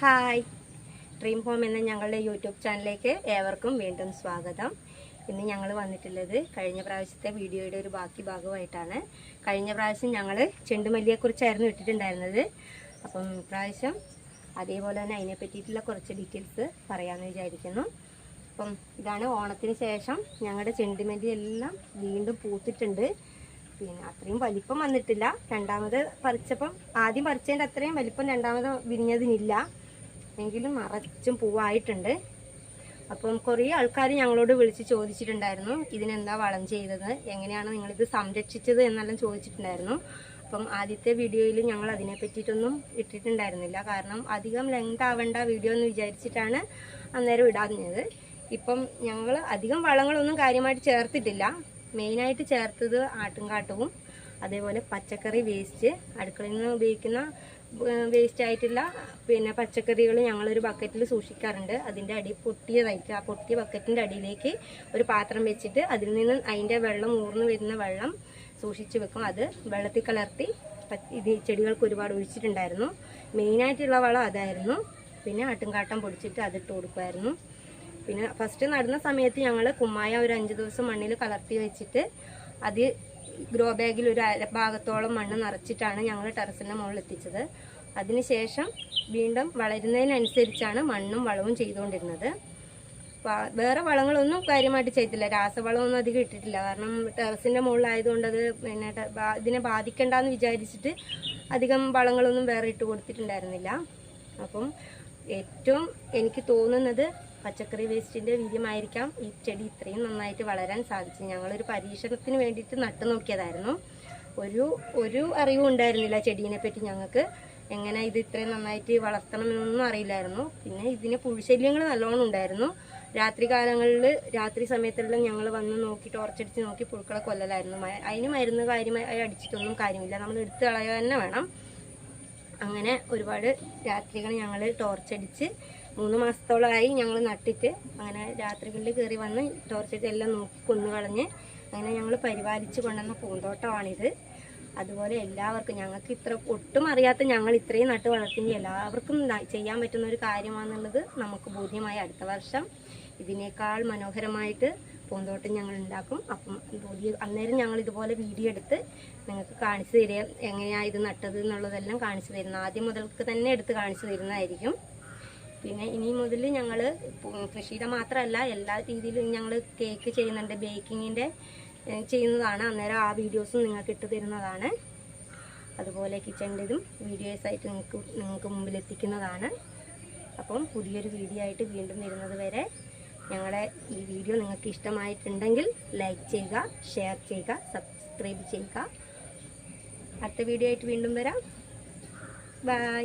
Hi. Dream home എന്ന ഞങ്ങളുടെ YouTube ചാനലിലേക്ക് ഏവർക്കും വീണ്ടും സ്വാഗതം. ഇന്ന് ഞങ്ങൾ വന്നിട്ടുള്ളത് കഴിഞ്ഞ പ്രാവശ്യത്തെ വീഡിയോയുടെ ഒരു ബാക്കി ഭാഗമായിട്ടാണ്. കഴിഞ്ഞ പ്രാവശ്യം ഞങ്ങൾ ചെണ്ടുമല്ലിയെക്കുറിച്ചായിരുന്നു ഇട്ടിട്ടുണ്ടായിരുന്നത്. അപ്പം ഇപ്രാവശ്യം അതേപോലെ തന്നെ അതിനെ പറ്റിയിട്ടുള്ള കുറച്ച് ഡീറ്റെയിൽസ് പറയാമെന്ന് വിചാരിക്കുന്നു. അപ്പം ഇതാണ് ഓണത്തിന് ശേഷം ഞങ്ങളുടെ ചെണ്ടുമല്ലി എല്ലാം വീണ്ടും പൂത്തിട്ടുണ്ട്. പിന്നെ അത്രയും വലിപ്പം വന്നിട്ടില്ല. രണ്ടാമത് പറിച്ചപ്പം ആദ്യം പറിച്ചതിന്റെ അത്രയും വലിപ്പം രണ്ടാമത് വിരിഞ്ഞതിനില്ല. എങ്കിലും അറച്ചും പൂവായിട്ടുണ്ട്. അപ്പം കുറേ ആൾക്കാർ ഞങ്ങളോട് വിളിച്ച് ചോദിച്ചിട്ടുണ്ടായിരുന്നു ഇതിനെന്താ വളം ചെയ്തത് എങ്ങനെയാണ് നിങ്ങളിത് സംരക്ഷിച്ചത് എന്നെല്ലാം ചോദിച്ചിട്ടുണ്ടായിരുന്നു. അപ്പം ആദ്യത്തെ വീഡിയോയിൽ ഞങ്ങൾ അതിനെ പറ്റിയിട്ടൊന്നും ഇട്ടിട്ടുണ്ടായിരുന്നില്ല. കാരണം അധികം ലെങ്ത് ആവേണ്ട വീഡിയോ എന്ന് വിചാരിച്ചിട്ടാണ് അന്നേരം ഇടാഞ്ഞത്. ഇപ്പം ഞങ്ങൾ അധികം വളങ്ങളൊന്നും കാര്യമായിട്ട് ചേർത്തിട്ടില്ല. മെയിനായിട്ട് ചേർത്തത് ആട്ടുംകാട്ടവും അതേപോലെ പച്ചക്കറി വേസ്റ്റ് അടുക്കളയിൽ നിന്ന് ഉപയോഗിക്കുന്ന വേസ്റ്റ് ആയിട്ടുള്ള പിന്നെ പച്ചക്കറികൾ ഞങ്ങളൊരു ബക്കറ്റിൽ സൂക്ഷിക്കാറുണ്ട്. അതിന്റെ അടി പൊട്ടിയതായിട്ട് ആ പൊട്ടിയ ബക്കറ്റിന്റെ അടിയിലേക്ക് ഒരു പാത്രം വെച്ചിട്ട് അതിൽ നിന്ന് അതിന്റെ വെള്ളം ഊർന്നു വരുന്ന വെള്ളം സൂക്ഷിച്ചു വെക്കും. അത് വെള്ളത്തിൽ കലർത്തി ഇത് ചെടികൾക്ക് ഒരുപാട് ഒഴിച്ചിട്ടുണ്ടായിരുന്നു. മെയിനായിട്ടുള്ള വളം അതായിരുന്നു. പിന്നെ ആട്ടുംകാട്ടം പൊടിച്ചിട്ട് അതിട്ട് കൊടുക്കുമായിരുന്നു. പിന്നെ ഫസ്റ്റ് നടുന്ന സമയത്ത് ഞങ്ങൾ കുമ്മായ ഒരു അഞ്ച് ദിവസം മണ്ണിൽ കലർത്തി വെച്ചിട്ട് അത് ഗ്രോ ബാഗിൽ ഒരു ഭാഗത്തോളം മണ്ണ് നിറച്ചിട്ടാണ് ഞങ്ങൾ ടെറസിന്റെ മുകളിൽ എത്തിച്ചത്. അതിനുശേഷം വീണ്ടും വളരുന്നതിനനുസരിച്ചാണ് മണ്ണും വളവും ചെയ്തുകൊണ്ടിരുന്നത്. വേറെ വളങ്ങളൊന്നും കാര്യമായിട്ട് ചെയ്തില്ല. രാസവളമൊന്നും അധികം ഇട്ടിട്ടില്ല. കാരണം ടെറസിന്റെ മുകളിലായതുകൊണ്ട് അത് പിന്നെ ഇതിനെ ബാധിക്കണ്ടെന്ന് വിചാരിച്ചിട്ട് അധികം വളങ്ങളൊന്നും വേറെ ഇട്ട് കൊടുത്തിട്ടുണ്ടായിരുന്നില്ല. അപ്പം ഏറ്റവും എനിക്ക് തോന്നുന്നത് പച്ചക്കറി വേസ്റ്റിന്റെ വീര്യമായിരിക്കാം. ഈ ചെടി ഇത്രയും നന്നായിട്ട് വളരാൻ സാധിച്ചത് ഞങ്ങളൊരു പരീക്ഷണത്തിന് വേണ്ടിയിട്ട് നട്ടു നോക്കിയതായിരുന്നു. ഒരു ഒരു അറിവും ഉണ്ടായിരുന്നില്ല ചെടീനെ പറ്റി ഞങ്ങൾക്ക്. എങ്ങനെ ഇത് ഇത്രയും നന്നായിട്ട് വളർത്തണമെന്നൊന്നും അറിയില്ലായിരുന്നു. പിന്നെ ഇതിന് പുഴുശല്യങ്ങൾ നല്ലോണം ഉണ്ടായിരുന്നു. രാത്രി കാലങ്ങളിൽ രാത്രി സമയത്തെല്ലാം ഞങ്ങൾ വന്ന് നോക്കി ടോർച്ചടിച്ച് നോക്കി പുഴുക്കളെ കൊല്ലലായിരുന്നു. അതിന് മരുന്ന് കാര്യമായി അടിച്ചിട്ടൊന്നും കാര്യമില്ല. നമ്മൾ എടുത്ത് കളയുക തന്നെ വേണം. അങ്ങനെ ഒരുപാട് രാത്രികൾ ഞങ്ങൾ ടോർച്ചടിച്ച് മൂന്ന് മാസത്തോളമായി ഞങ്ങൾ നട്ടിട്ട് അങ്ങനെ രാത്രികളിൽ കയറി വന്ന് ടോർച്ചടിച്ച് എല്ലാം നോക്കി കൊന്നുകളഞ്ഞ് അങ്ങനെ ഞങ്ങൾ പരിപാലിച്ച് കൊണ്ടുവന്ന പൂന്തോട്ടമാണിത്. അതുപോലെ എല്ലാവർക്കും ഞങ്ങൾക്ക് ഇത്ര ഒട്ടും അറിയാത്ത ഞങ്ങൾ ഇത്രയും നട്ട് വളർത്തുന്ന എല്ലാവർക്കും ചെയ്യാൻ പറ്റുന്ന ഒരു കാര്യമാണെന്നുള്ളത് നമുക്ക് ബോധ്യമായി അടുത്ത വർഷം. ഇതിനേക്കാൾ മനോഹരമായിട്ട് പൂന്തോട്ടം ഞങ്ങൾ ഉണ്ടാക്കും അപ്പം പുതിയ അന്നേരം ഞങ്ങൾ ഇതുപോലെ വീഡിയോ എടുത്ത് നിങ്ങൾക്ക് കാണിച്ചു തരിക. എങ്ങനെയാണ് ഇത് നട്ടത് എന്നുള്ളതെല്ലാം കാണിച്ചു തരുന്ന. ആദ്യം മുതൽക്ക് തന്നെ എടുത്ത് കാണിച്ചു തരുന്നതായിരിക്കും. പിന്നെ ഇനി മുതൽ ഞങ്ങൾ കൃഷിയുടെ മാത്രമല്ല എല്ലാ രീതിയിലും ഞങ്ങൾ കേക്ക് ചെയ്യുന്നുണ്ട്. ബേക്കിങ്ങിന്റെ ചെയ്യുന്നതാണ്. അന്നേരം ആ വീഡിയോസും നിങ്ങൾക്ക് ഇട്ട് തരുന്നതാണ്. അതുപോലെ കിച്ചണിന്റെതും വീഡിയോസ് ആയിട്ട് നിങ്ങൾക്ക് നിങ്ങൾക്ക് മുമ്പിൽ എത്തിക്കുന്നതാണ് അപ്പം പുതിയൊരു വീഡിയോ ആയിട്ട് വീണ്ടും വരുന്നത് വരെ ഞങ്ങളുടെ ഈ വീഡിയോ നിങ്ങൾക്ക് ഇഷ്ടമായിട്ടുണ്ടെങ്കിൽ ലൈക്ക് ചെയ്യുക ഷെയർ ചെയ്യുക സബ്സ്ക്രൈബ് ചെയ്യുക. അടുത്ത വീഡിയോ ആയിട്ട് വീണ്ടും വരാം. ബൈ